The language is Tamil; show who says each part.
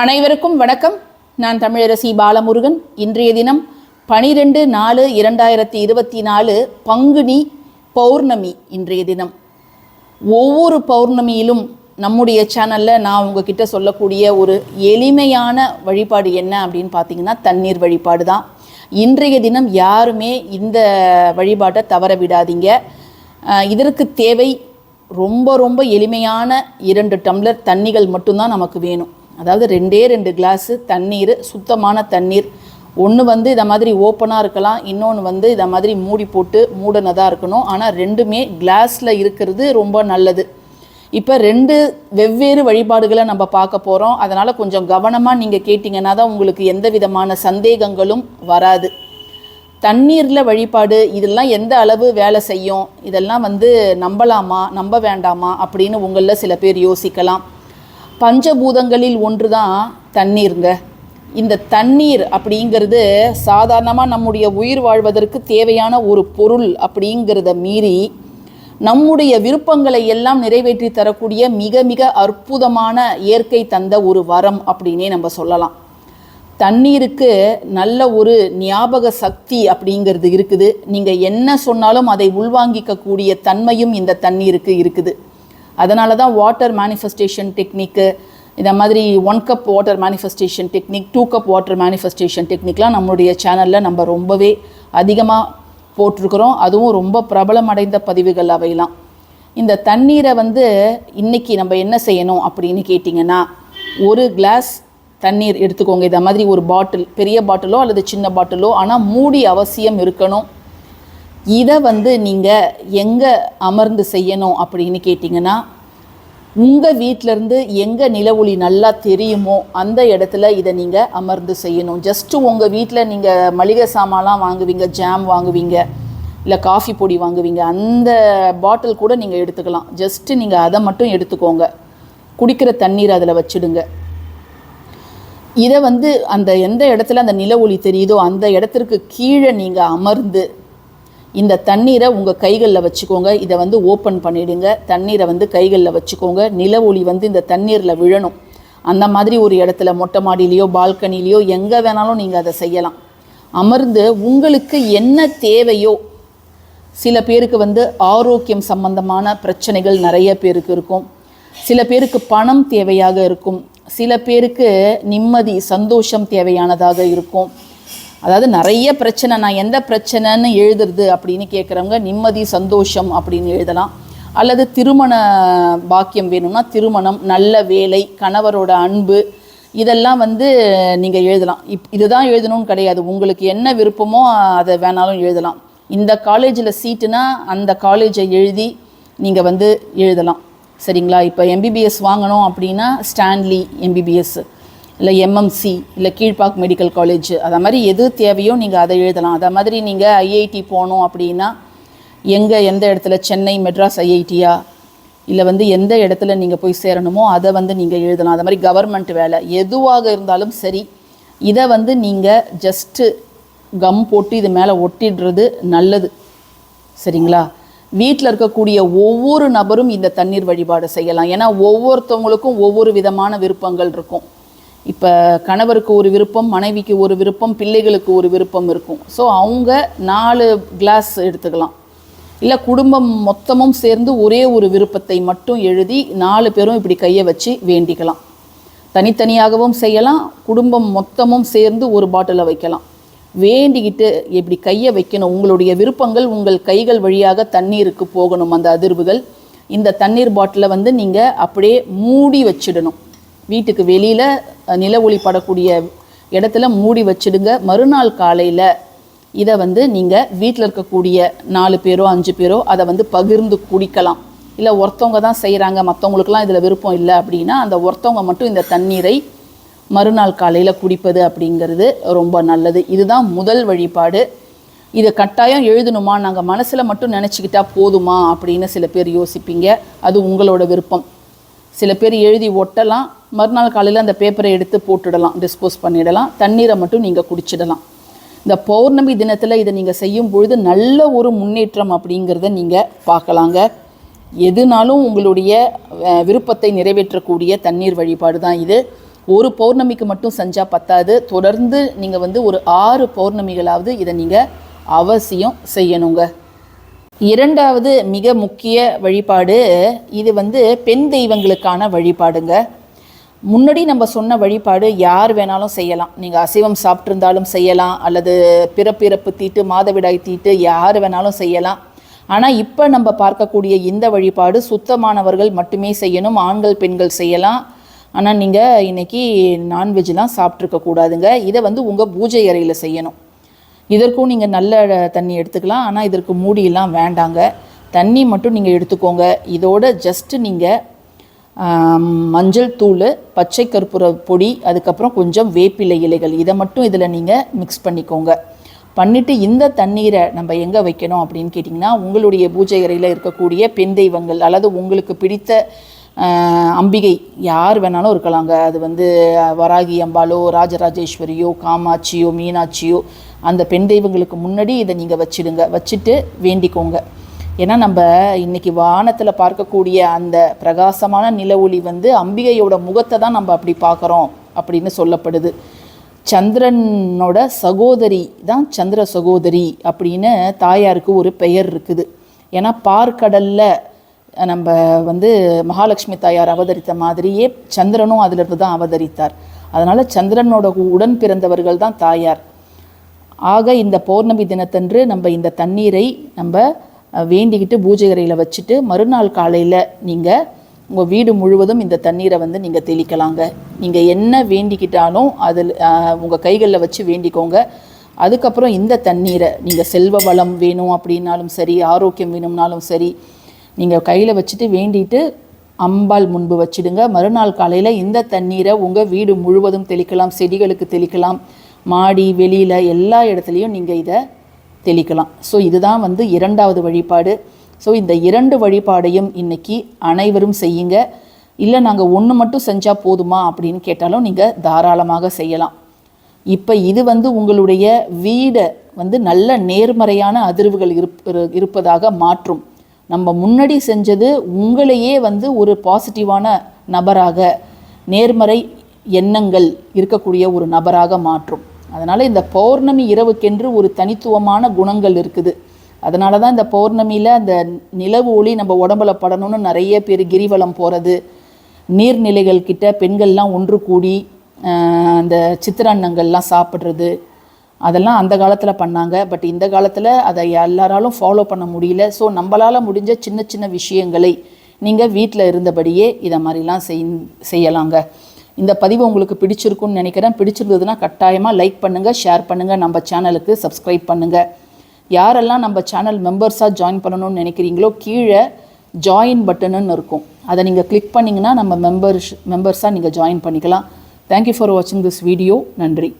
Speaker 1: அனைவருக்கும் வணக்கம். நான் தமிழரசி பாலமுருகன். இன்றைய தினம் பனிரெண்டு நாலு இரண்டாயிரத்தி இருபத்தி நாலு பங்குனி பௌர்ணமி இன்றைய தினம். ஒவ்வொரு பௌர்ணமியிலும் நம்முடைய சேனலில் நான் உங்ககிட்ட சொல்லக்கூடிய ஒரு எளிமையான வழிபாடு என்ன அப்படின்னு பார்த்தீங்கன்னா தண்ணீர் வழிபாடு தான். இன்றைய தினம் யாருமே இந்த வழிபாட்டை தவற விடாதீங்க. இதற்கு தேவை ரொம்ப ரொம்ப எளிமையான இரண்டு டம்ளர் தண்ணிகள் மட்டும்தான் நமக்கு வேணும். அதாவது ரெண்டே ரெண்டு கிளாஸு தண்ணீர் சுத்தமான தண்ணீர். ஒன்று வந்து இதை மாதிரி ஓப்பனாக இருக்கலாம் இன்னொன்று வந்து இதை மாதிரி மூடி போட்டு மூடனதாக இருக்கணும். ஆனால் ரெண்டுமே கிளாஸில் இருக்கிறது ரொம்ப நல்லது. இப்போ ரெண்டு வெவ்வேறு வழிபாடுகளை நம்ம பார்க்க போகிறோம் அதனால் கொஞ்சம் கவனமாக நீங்கள் கேட்டிங்கன்னா தான் உங்களுக்கு எந்த விதமான சந்தேகங்களும் வராது. தண்ணீரில் வழிபாடு இதெல்லாம் எந்த அளவு வேலை செய்யும்? இதெல்லாம் வந்து நம்பலாமா? நம்ப வேண்டாமா? அப்படின்னு உங்களில் சில பேர் யோசிக்கலாம். பஞ்சபூதங்களில் ஒன்று தான் தண்ணீருங்க. இந்த தண்ணீர் அப்படிங்கிறது சாதாரணமாக நம்முடைய உயிர் வாழ்வதற்கு தேவையான ஒரு பொருள் அப்படிங்கிறத மீறி நம்முடைய விருப்பங்களை எல்லாம் நிறைவேற்றி தரக்கூடிய மிக மிக அற்புதமான இயற்கை தந்த ஒரு வரம் அப்படின்னே நம்ம சொல்லலாம். தண்ணீருக்கு நல்ல ஒரு ஞாபக சக்தி அப்படிங்கிறது இருக்குது. நீங்கள் என்ன சொன்னாலும் அதை உள்வாங்கிக்கக்கூடிய தன்மையும் இந்த தண்ணீருக்கு இருக்குது. அதனால தான் வாட்டர் மேனிஃபெஸ்டேஷன் டெக்னிக்கு இந்த மாதிரி one cup water manifestation technique two cup water manifestation டெக்னிக்லாம் நம்மளுடைய சேனலில் நம்ம ரொம்பவே அதிகமாக போட்டிருக்கிறோம். அதுவும் ரொம்ப பிரபலமடைந்த பதிவுகள் அவையெல்லாம். இந்த தண்ணீரை வந்து இன்னைக்கு நம்ம என்ன செய்யணும் அப்படின்னு கேட்டிங்கன்னா ஒரு கிளாஸ் தண்ணீர் எடுத்துக்கோங்க. இதை மாதிரி ஒரு பாட்டில் பெரிய பாட்டிலோ அல்லது சின்ன பாட்டிலோ ஆனால் மூடி அவசியம் இருக்கணும். இதை வந்து நீங்கள் எங்கே அமர்ந்து செய்யணும் அப்படின்னு கேட்டிங்கன்னா உங்கள் வீட்டிலேருந்து எங்கே நிலவொளி நல்லா தெரியுமோ அந்த இடத்துல இதை நீங்கள் அமர்ந்து செய்யணும். ஜஸ்ட்டு உங்கள் வீட்டில் நீங்கள் மளிகை சாமான்லாம் வாங்குவீங்க ஜாம் வாங்குவீங்க இல்லை காஃபி பொடி வாங்குவீங்க அந்த பாட்டில் கூட நீங்கள் எடுத்துக்கலாம். ஜஸ்ட்டு நீங்கள் அதை மட்டும் எடுத்துக்கோங்க. குடிக்கிற தண்ணீர் அதில் வச்சிடுங்க. இதை வந்து அந்த எந்த இடத்துல அந்த நில ஒளி தெரியுதோ அந்த இடத்திற்கு கீழே நீங்கள் அமர்ந்து இந்த தண்ணீரை உங்கள் கைகளில் வச்சுக்கோங்க. இதை வந்து ஓப்பன் பண்ணிவிடுங்க தண்ணீரை வந்து கைகளில் வச்சுக்கோங்க. நில ஒளி வந்து இந்த தண்ணீரில் விழணும். அந்த மாதிரி ஒரு இடத்துல மொட்டை மாடியிலையோ பால்கனிலேயோ எங்கே வேணாலும் நீங்கள் அதை செய்யலாம். அமர்ந்து உங்களுக்கு என்ன தேவையோ சில பேருக்கு வந்து ஆரோக்கியம் சம்பந்தமான பிரச்சனைகள் நிறைய பேருக்கு இருக்கும். சில பேருக்கு பணம் தேவையாக இருக்கும். சில பேருக்கு நிம்மதி சந்தோஷம் தேவையானதாக இருக்கும். அதாவது நிறைய பிரச்சனை நான் எந்த பிரச்சனைன்னு எழுதுறது அப்படின்னு கேட்குறவங்க நிம்மதி சந்தோஷம் அப்படின்னு எழுதலாம். அல்லது திருமண பாக்கியம் வேணும்னா திருமணம் நல்ல வேலை கணவரோட அன்பு இதெல்லாம் வந்து நீங்கள் எழுதலாம். இப் இதுதான் எழுதணும்னு கிடையாது. உங்களுக்கு என்ன விருப்பமோ அதை வேணாலும் எழுதலாம். இந்த காலேஜில் சீட்டுனா அந்த காலேஜை எழுதி நீங்கள் வந்து எழுதலாம். சரிங்களா? இப்போ எம்பிபிஎஸ் வாங்கணும் அப்படின்னா ஸ்டான்லி எம்பிபிஎஸ்ஸு இல்லை எம்எம்சி இல்லை கீழ்ப்பாக் மெடிக்கல் காலேஜ் அதை மாதிரி எது தேவையோ நீங்கள் அதை எழுதலாம். அதை மாதிரி நீங்கள் ஐஐடி போகணும் அப்படின்னா எங்கே எந்த இடத்துல? சென்னை மெட்ராஸ் ஐஐடியா இல்லை வந்து எந்த இடத்துல நீங்கள் போய் சேரணுமோ அதை வந்து நீங்கள் எழுதலாம். அது மாதிரி கவர்மெண்ட் வேலை எதுவாக இருந்தாலும் சரி இதை வந்து நீங்கள் ஜஸ்ட்டு கம் போட்டு இது மேலே ஒட்டிடுறது நல்லது. சரிங்களா? வீட்டில் இருக்கக்கூடிய ஒவ்வொரு நபரும் இந்த தண்ணீர் வழிபாடு செய்யலாம். ஏன்னா ஒவ்வொருத்தவங்களுக்கும் ஒவ்வொரு விதமான விருப்பங்கள் இருக்கும். இப்போ கணவருக்கு ஒரு விருப்பம் மனைவிக்கு ஒரு விருப்பம் பிள்ளைகளுக்கு ஒரு விருப்பம் இருக்கும். ஸோ அவங்க நாலு கிளாஸ் எடுத்துக்கலாம். இல்லை குடும்பம் மொத்தமும் சேர்ந்து ஒரே ஒரு விருப்பத்தை மட்டும் எழுதி நாலு பேரும் இப்படி கையை வச்சு வேண்டிக்கலாம். தனித்தனியாகவும் செய்யலாம் குடும்பம் மொத்தமும் சேர்ந்து ஒரு பாட்டிலை வைக்கலாம். வேண்டிக்கிட்டு இப்படி கையை வைக்கணும். உங்களுடைய விருப்பங்கள் உங்கள் கைகள் வழியாக தண்ணீருக்கு போகணும் அந்த அதிர்வுகள். இந்த தண்ணீர் பாட்டிலை வந்து நீங்கள் அப்படியே மூடி வச்சிடணும். வீட்டுக்கு வெளியில் நில ஒளி படக்கூடிய இடத்துல மூடி வச்சிடுங்க. மறுநாள் காலையில் இதை வந்து நீங்கள் வீட்டில் இருக்கக்கூடிய நாலு பேரோ அஞ்சு பேரோ அதை வந்து பகிர்ந்து குடிக்கலாம். இல்லை ஒருத்தவங்க தான் செய்கிறாங்க மற்றவங்களுக்குலாம் இதில் விருப்பம் இல்லை அப்படின்னா அந்த ஒருத்தவங்க மட்டும் இந்த தண்ணீரை மறுநாள் காலையில் குடிப்பது அப்படிங்கிறது ரொம்ப நல்லது. இதுதான் முதல் வழிபாடு. இது கட்டாயம் எழுதணுமா? நாங்கள் மனசில் மட்டும் நினச்சிக்கிட்டா போதுமா? அப்படின்னு சில பேர் யோசிப்பீங்க. அது உங்களோட விருப்பம். சில பேர் எழுதி ஒட்டலாம் மறுநாள் காலையில் அந்த பேப்பரை எடுத்து போட்டுடலாம் டிஸ்போஸ் பண்ணிடலாம். தண்ணீரை மட்டும் நீங்கள் குடிச்சிடலாம். இந்த பௌர்ணமி தினத்தில் இதை நீங்கள் செய்யும் பொழுது நல்ல ஒரு முன்னேற்றம் அப்படிங்கிறத நீங்கள் பார்க்கலாங்க. எதுனாலும் உங்களுடைய விருப்பத்தை நிறைவேற்றக்கூடிய தண்ணீர் வழிபாடு தான் இது. ஒரு பௌர்ணமிக்கு மட்டும் செஞ்சால் பத்தாது. தொடர்ந்து நீங்கள் வந்து ஒரு ஆறு பௌர்ணமிகளாவது இதை நீங்கள் அவசியம் செய்யணுங்க. இரண்டாவது மிக முக்கிய வழிபாடு இது வந்து பெண் தெய்வங்களுக்கான வழிபாடுங்க. முன்னாடி நம்ம சொன்ன வழிபாடு யார் வேணாலும் செய்யலாம். நீங்கள் அசைவம் சாப்பிட்ருந்தாலும் செய்யலாம் அல்லது பிறப்பிறப்பு தீட்டு மாதவிடாய் தீட்டு யார் வேணாலும் செய்யலாம். ஆனால் இப்போ நம்ம பார்க்கக்கூடிய இந்த வழிபாடு சுத்தமானவர்கள் மட்டுமே செய்யணும் ஆண்கள் பெண்கள் செய்யலாம். ஆனால் நீங்கள் இன்னைக்கு நான்வெஜ்லாம் சாப்பிட்ருக்கக்கூடாதுங்க இதை வந்து உங்கள் பூஜை அறையில் செய்யணும். இதற்கும் நீங்கள் நல்ல தண்ணி எடுத்துக்கலாம். ஆனால் இதற்கு மூடியெல்லாம் வேண்டாங்க. தண்ணி மட்டும் நீங்கள் எடுத்துக்கோங்க. இதோட ஜஸ்ட்டு நீங்கள் மஞ்சள் தூள் பச்சை கற்பூர பொடி அதுக்கப்புறம் கொஞ்சம் வேப்பிலை இலைகள். இதை மட்டும் இதில் நீங்கள் மிக்ஸ் பண்ணிக்கோங்க. பண்ணிவிட்டு இந்த தண்ணீரை நம்ம எங்கே வைக்கணும் அப்படின்னு கேட்டிங்கன்னா உங்களுடைய பூஜை அறையில் இருக்கக்கூடிய பெண் தெய்வங்கள் அல்லது உங்களுக்கு பிடித்த அம்பிகை யார் வேணாலும் இருக்கலாங்க. அது வந்து வராகி அம்பாலோ ராஜராஜேஸ்வரியோ காமாட்சியோ மீனாட்சியோ அந்த பெண் தெய்வங்களுக்கு முன்னாடி இதை நீங்கள் வச்சிடுங்க. வச்சுட்டு வேண்டிக்கோங்க. ஏன்னா நம்ம இன்னைக்கு வானத்தில் பார்க்கக்கூடிய அந்த பிரகாசமான நில ஒளி வந்து அம்பிகையோட முகத்தை தான் நம்ம அப்படி பார்க்குறோம் அப்படின்னு சொல்லப்படுது. சந்திரனோட சகோதரி தான் சந்திர சகோதரி அப்படின்னு தாயாருக்கு ஒரு பெயர் இருக்குது. ஏன்னா பார்க்கடலில் நம்ம வந்து மகாலட்சுமி தாயார் அவதரித்த மாதிரியே சந்திரனும் அதிலிருந்து தான் அவதரித்தார். அதனால் சந்திரனோட உடன் பிறந்தவர்கள் தான் தாயார். ஆக இந்த பௌர்ணமி தினத்தன்று நம்ம இந்த தண்ணீரை நம்ம வேண்டிக்கிட்டு பூஜை அறையில் வச்சுட்டு மறுநாள் காலையில் நீங்கள் உங்கள் வீடு முழுவதும் இந்த தண்ணீரை வந்து நீங்கள் தெளிக்கலாங்க. நீங்கள் என்ன வேண்டிக்கிட்டாலும் அதில் உங்கள் கைகளில் வச்சு வேண்டிக்கோங்க. அதுக்கப்புறம் இந்த தண்ணீரை நீங்கள் செல்வ வளம் வேணும் அப்படின்னாலும் சரி ஆரோக்கியம் வேணும்னாலும் சரி நீங்கள் கையில் வச்சுட்டு வேண்டிட்டு அம்பாள் முன்பு வச்சிடுங்க. மறுநாள் காலையில் இந்த தண்ணீரை உங்கள் வீடு முழுவதும் தெளிக்கலாம் செடிகளுக்கு தெளிக்கலாம். மாடி வெளியில் எல்லா இடத்துலையும் நீங்கள் இதை தெளிக்கலாம். ஸோ இதுதான் வந்து இரண்டாவது வழிபாடு. ஸோ இந்த இரண்டு வழிபாடையும் இன்னைக்கு அனைவரும் செய்யுங்க. இல்லை நாங்கள் ஒன்று மட்டும் செஞ்சால் போதுமா அப்படின்னு கேட்டாலும் நீங்கள் தாராளமாக செய்யலாம். இப்போ இது வந்து உங்களுடைய வீடை வந்து நல்ல நேர்மறையான அதிர்வுகள் இருப் இருப்பதாக மாற்றும். நம்ம முன்னாடி செஞ்சது உங்களையே வந்து ஒரு பாசிட்டிவான நபராக நேர்மறை எண்ணங்கள் இருக்கக்கூடிய ஒரு நபராக மாற்றும். அதனால் இந்த பௌர்ணமி இரவுக்கென்று ஒரு தனித்துவமான குணங்கள் இருக்குது. அதனால தான் இந்த பௌர்ணமியில் அந்த நிலவு ஒளி நம்ம உடம்புல படணும்னு நிறைய பேர் கிரிவலம் போகிறது நீர்நிலைகள் கிட்ட பெண்கள்லாம் ஒன்று கூடி அந்த சித்திரன்னங்கள்லாம் சாப்பிட்றது அதெல்லாம் அந்த காலத்தில் பண்ணாங்க. பட் இந்த காலத்தில் அதை எல்லாராலும் ஃபாலோ பண்ண முடியல. ஸோ நம்மளால் முடிஞ்ச சின்ன சின்ன விஷயங்களை நீங்கள் வீட்டில் இருந்தபடியே இதை மாதிரிலாம் செய் செய்யலாங்க. இந்த பதிவு உங்களுக்கு பிடிச்சிருக்குன்னு நினைக்கிறேன். பிடிச்சிருந்ததுன்னா கட்டாயமாக லைக் பண்ணுங்கள் ஷேர் பண்ணுங்கள் நம்ம சேனலுக்கு சப்ஸ்கிரைப் பண்ணுங்கள் யாரெல்லாம் நம்ம சேனல் மெம்பர்ஸாக ஜாயின் பண்ணணும்னு நினைக்கிறீங்களோ கீழே ஜாயின் பட்டனுன்னு இருக்கும். அதை நீங்கள் கிளிக் பண்ணிங்கன்னா நம்ம மெம்பர்ஸ் மெம்பர்ஸாக நீங்கள் ஜாயின் பண்ணிக்கலாம். தேங்க்யூ ஃபார் வாட்சிங் திஸ் வீடியோ நன்றி.